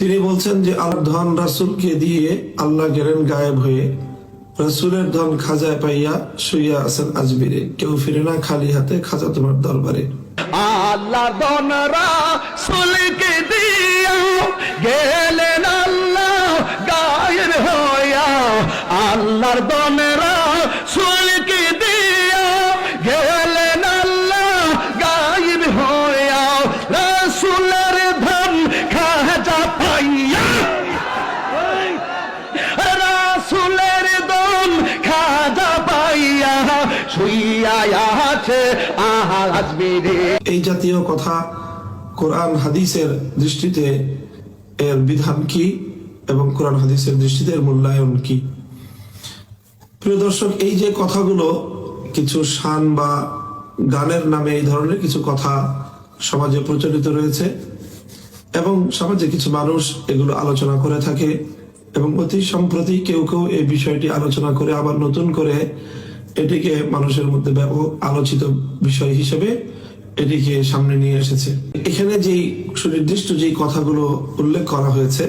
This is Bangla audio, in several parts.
তিনি বলছেন যে, আল্লাহ ধন রাসুলকে দিয়ে আল্লাহ গেলেন গায়েব হয়ে। রাসুলের ধন খাজায় পাইয়া শুইয়া আছেন আজমিরে। কেউ ফিরে না খালি হাতে খাজা তোমার দরবারে। আল্লাহ দনরা সুলকে দিয়া গেলেন আল্লাহ গায়ের হইয়া। আল্লাহর দনরা এই জাতীয় কথা কোরআন হাদিসের দৃষ্টিতে এর বিধান কি এবং কোরআন হাদিসের দৃষ্টিতে এর মূল্যায়ন কি? প্রিয় দর্শক, এই যে কথাগুলো, কিছু শান বা গানের নামে এই ধরনের কিছু কথা সমাজে প্রচলিত রয়েছে এবং সমাজে কিছু মানুষ এগুলো আলোচনা করে থাকে এবং অতি সম্প্রতি কেউ কেউ এই বিষয়টি আলোচনা করে আবার নতুন করে এটিকে মানুষের মধ্যে ব্যাপক আলোচিত বিষয় হিসেবে এটিকে সামনে নিয়ে এসেছে। এখানে যেই সুনির্দিষ্ট যেই কথাগুলো উল্লেখ করা হয়েছে,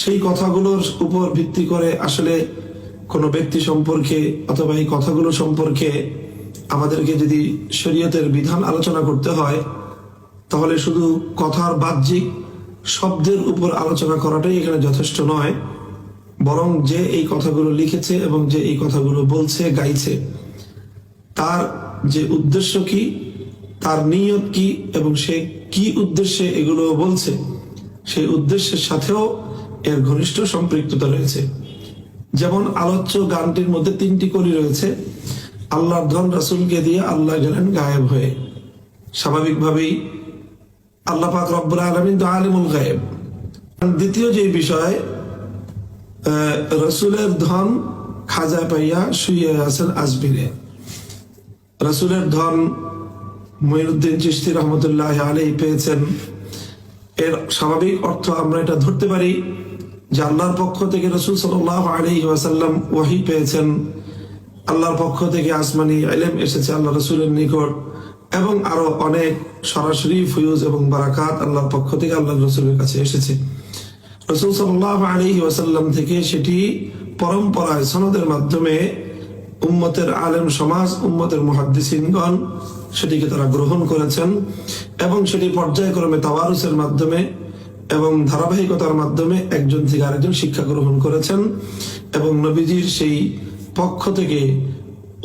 সেই কথাগুলোর উপর ভিত্তি করে আসলে কোনো ব্যক্তি সম্পর্কে অথবা এই কথাগুলো সম্পর্কে আমাদেরকে যদি শরীয়তের বিধান আলোচনা করতে হয়, তাহলে শুধু কথার বাহ্যিক শব্দের উপর আলোচনা করাটাই এখানে যথেষ্ট নয়। বরং যে এই কথাগুলো লিখেছে এবং যে এই কথাগুলো বলছে, গাইছে, তার যে উদ্দেশ্য কি, তার নিয়ত কি, এবং সে কি উদ্দেশ্যে এগুলো বলছে, সেই উদ্দেশ্যের সাথেও এর ঘনিষ্ঠ সম্পৃক্ততা রয়েছে। যেমন আলোচ্য গানটির মধ্যে তিনটি কলি রয়েছে, আল্লাহর ধন রাসুলকে দিয়ে আল্লাহ গেলেন গায়েব হয়ে। স্বাভাবিকভাবেই আল্লাহ পাক রব্বুল আলমিন তো আলিমুল গায়েব। দ্বিতীয় যে বিষয় রসুলের ধন খাজা পাইয়া শুয়ে আছেন আজমিরে রসুলের ধন মঈনুদ্দিন চিস্তি রহমতুল্লাহ আলী পেয়েছেন। এর স্বাভাবিক অর্থ আমরা এটা ধরতে পারি যে আল্লাহর পক্ষ থেকে রসুল সাল্লাহ আলী ওয়াসাল্লাম ওয়াহি পেয়েছেন। আল্লাহর পক্ষ থেকে আসমানি এলেম এসেছে আল্লাহ রসুলের নিকট এবং আরও অনেক সরাসরি ফুয়ুজ এবং বারাকাত আল্লাহর পক্ষ থেকে আল্লাহ রসুলের কাছে এসেছে। রসুল সাল্লাহ আলী ওয়াসাল্লাম থেকে সেটি পরম্পরায়, সনদের মাধ্যমে উম্মতের আলেম সমাজ, উম্মতের মুহাদ্দিসিনগণ সেটিকে তারা গ্রহণ করেছেন এবং সেটি পর্যায়ক্রমে তাওয়ারুসের মাধ্যমে এবং ধারাবাহিকতার মাধ্যমে একজন থেকে আরেকজন শিক্ষা গ্রহণ করেছেন এবং নবীজির সেই পক্ষ থেকে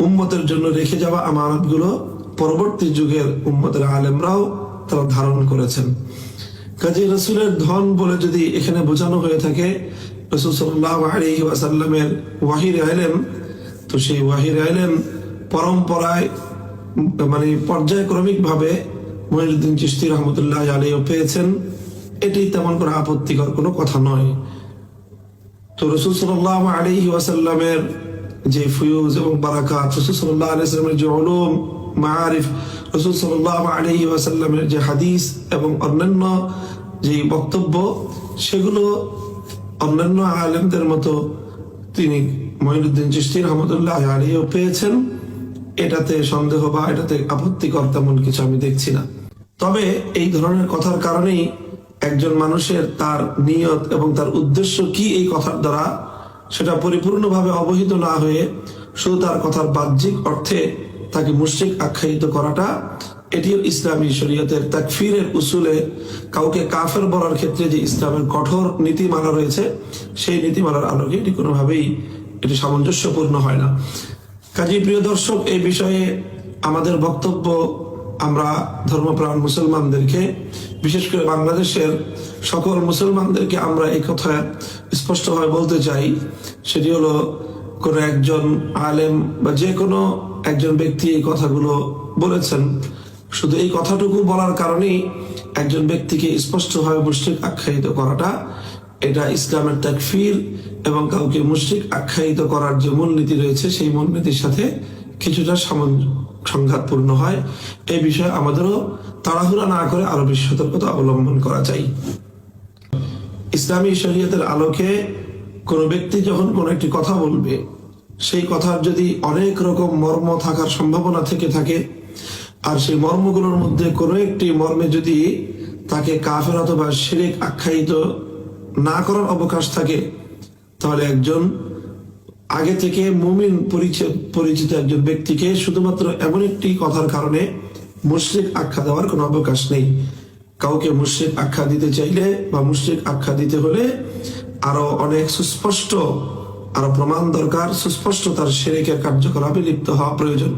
উম্মতের জন্য রেখে যাওয়া আমানতগুলো পরবর্তী যুগের উম্মতের আলেমরাও তারা ধারণ করেছেন। কাজী রসুলের ধন বলে যদি এখানে বোঝানো হয়ে থাকে ওয়াহির তো সেই ওয়াহির পরম্পরায় মানে রহমতুল্লাহ আলীও পেয়েছেন। এটি তেমন কোনো আপত্তিকর কোনো কথা নয়। তো রসুল আলী ওয়াসাল্লামের যে ফুয়ুজ এবং বারাকাত, রসুল আলাইসাল্লামের যে অলুম মারিফ রসুল সাল্লাহ আলী ওয়াসাল্লামের যে হাদিস এবং অন্যান্য যে বক্তব্য, সেগুলো অন্যান্য আলেমদের মতো তিনি মঈনুদ্দিন চিস্তি রহমতুল্লাহ আলীও পেয়েছেন। এটাতে সন্দেহ বা এটাতে আপত্তিকর তেমন কিছু আমি দেখছি না। তবে এই ধরনের কথার কারণেই একজন মানুষের তার নিয়ত এবং তার উদ্দেশ্য কি এই কথার দ্বারা সেটা পরিপূর্ণভাবে অবহিত না হয়ে শুধু তার কথার বাহ্যিক অর্থে তাকে মুশ্রিক আখ্যায়িত করাটা, এটিও ইসলামী শরীয়তের তাকফিরের উসুলে কাউকে কাফের বলার ক্ষেত্রে যে ইসলামের কঠোর নীতিমালা রয়েছে, সেই নীতিমালার আলোকে এটি কোনোভাবেই এটি সামঞ্জস্যপূর্ণ হয় না। কাজী প্রিয় দর্শক, এই বিষয়ে আমাদের বক্তব্য আমরা ধর্মপ্রাণ মুসলমানদেরকে, বিশেষ করে বাংলাদেশের সকল মুসলমানদেরকে আমরা এই কথা স্পষ্টভাবে বলতে চাই। সেটি হলো কোনো একজন আলেম বা যে কোনো একজন ব্যক্তি এই কথাগুলো বলেছেন। শুধু এই কথাটুকু বলার কারণেই একজন ব্যক্তিকে স্পষ্টভাবে মুশরিক আখ্যায়িত করাটা, এটা ইসলামের তাকফির এবং কাউকে মুশরিক আখ্যায়িত করার যে মূলনীতি রয়েছে, সেই মূলনীতির সাথে কিছুটা সংঘাতপূর্ণ হয়। এই বিষয়ে আমাদেরও তাড়াহুড়া না করে আরও বেশি সতর্কতা অবলম্বন করা চাই ইসলামী শরীয়তের আলোকে কোনো ব্যক্তি যখন কোনো একটি কথা বলবে সেই কথার যদি অনেক রকম মর্ম থাকার সম্ভাবনা থেকে থাকে, আর সেই মর্মগুলোর মধ্যে কোনো একটি মর্মে যদি তাকে কাফের অথবা শিরিক আখ্যায়িত না করার অবকাশ থাকে, তাহলে একজন আগে থেকে মুমিন পরিচিত পরিচিত একজন ব্যক্তিকে শুধুমাত্র এমন একটি কথার কারণে মুশরিক আখ্যা দেওয়ার কোনো অবকাশ নেই। কাউকে মুশরিক আখ্যা দিতে চাইলে বা মুশরিক আখ্যা দিতে হলে আরও অনেক সুস্পষ্ট আরও প্রমাণ দরকার সুস্পষ্ট তার সেরেকের কার্যকলাপে লিপ্ত হওয়া প্রয়োজন।